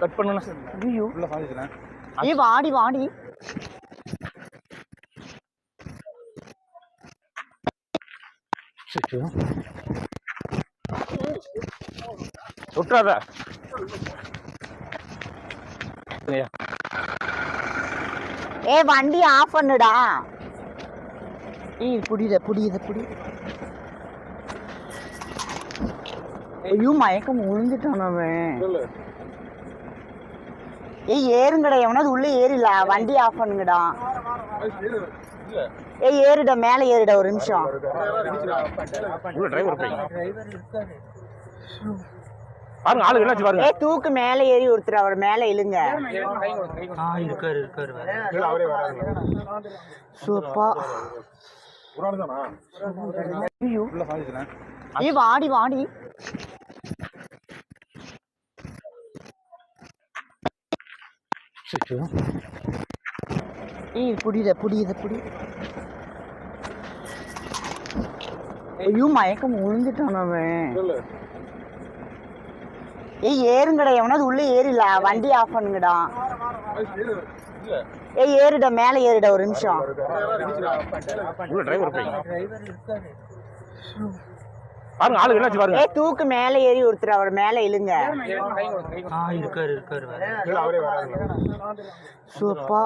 Cut பண்ணுண்ணா ஐயோ. உள்ள சாதிச்சுனேன் ஏய் வாடி வாடி. இல்லையா? ஏ வண்டி ஆஃப் பண்ணுடா. ஏய் புடியுத புடியுத புடி ஐயோ மயக்கம் விழுந்துட்டான் அவன். ஏய் ஏறுங்கடா எவனாவது உள்ள ஏறில வண்டி ஆஃப் பண்ணுங்கடா. ஏய் ஏறுடா மேலே ஏறுடா ஒரு நிமிஷம். பாருங்க ஆளு என்னாச்சு பாருங்க. ஏய் தூக்கு மேலே ஏறி ஒருத்தர் அவர் மேலே இழுங்க. இல்ல அவரே வராங்க சூப்பா. ஒரு ஆள் தானா ஐயோ. ஏய் வாடி வாடி. சுச்சு ஏய் புடியுத புடியுத புடி ஐயோ மயக்கம் விழுந்துட்டான் அவன். ஏய் ஏறுங்கடா எவனாவது உள்ள ஏறில வண்டி ஆஃப் பண்ணுங்கடா. ஏய் ஏறுடா மேலே ஏறுடா ஒரு நிமிஷம். உள்ள டிரைவர் போய். பாருங்க ஆளு என்னாச்சு பாருங்க. தூக்கு மேலே ஏறி ஒருத்தர் அவர் மேலே இழுங்க. அவரே வராங்க சூப்பா.